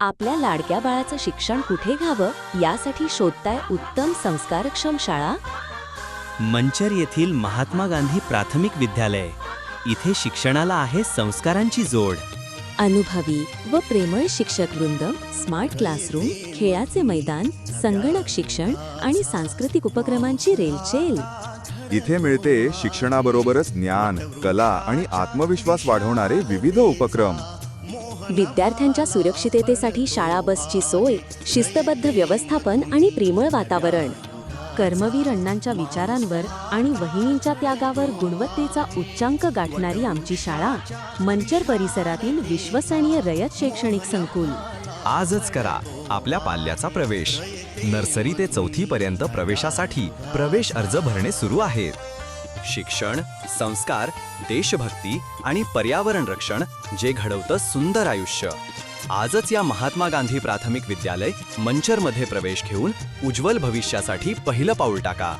आपल्या लाडक्या बाळाचं शिक्षण कुठे घ्यावं यासाठी शोधताय उत्तम संस्कारक्षम शाळा? मंचर येथील महात्मा गांधी प्राथमिक विद्यालय. इथे शिक्षणाला आहे संस्कारांची जोड. अनुभवी व प्रेमळ शिक्षक वृंद स्मार्ट क्लासरूम खेळाचे मैदान संगणक शिक्षण आणि सांस्कृतिक उपक्रमांची रेलचेल. इथे मिळते शिक्षणाबरोबरच ज्ञान कला आणि आत्मविश्वास वाढवणारे विविध उपक्रम. विद्यार्थ्यांच्या सुरक्षिततेसाठी शाळा बसची सोय शिस्तबद्ध व्यवस्थापन आणि प्रेमळ वातावरण. कर्मवीर अण्णांच्या विचारांवर आणि वहिनींच्या त्यागावर गुणवत्तेचा उच्चांक गाठणारी आमची शाळा मंचर परिसरातील विश्वसनीय रयत शैक्षणिक संकुल. आजच करा आपल्या पाल्याचा प्रवेश. नर्सरी ते चौथी पर्यंत प्रवेशासाठी प्रवेश अर्ज भरणे सुरू आहेत. शिक्षण संस्कार देशभक्ती आणि पर्यावरण रक्षण जे घडवतं सुंदर आयुष्य. आजच या महात्मा गांधी प्राथमिक विद्यालय मंचरमध्ये प्रवेश घेऊन उज्ज्वल भविष्यासाठी पहिलं पाऊल टाका.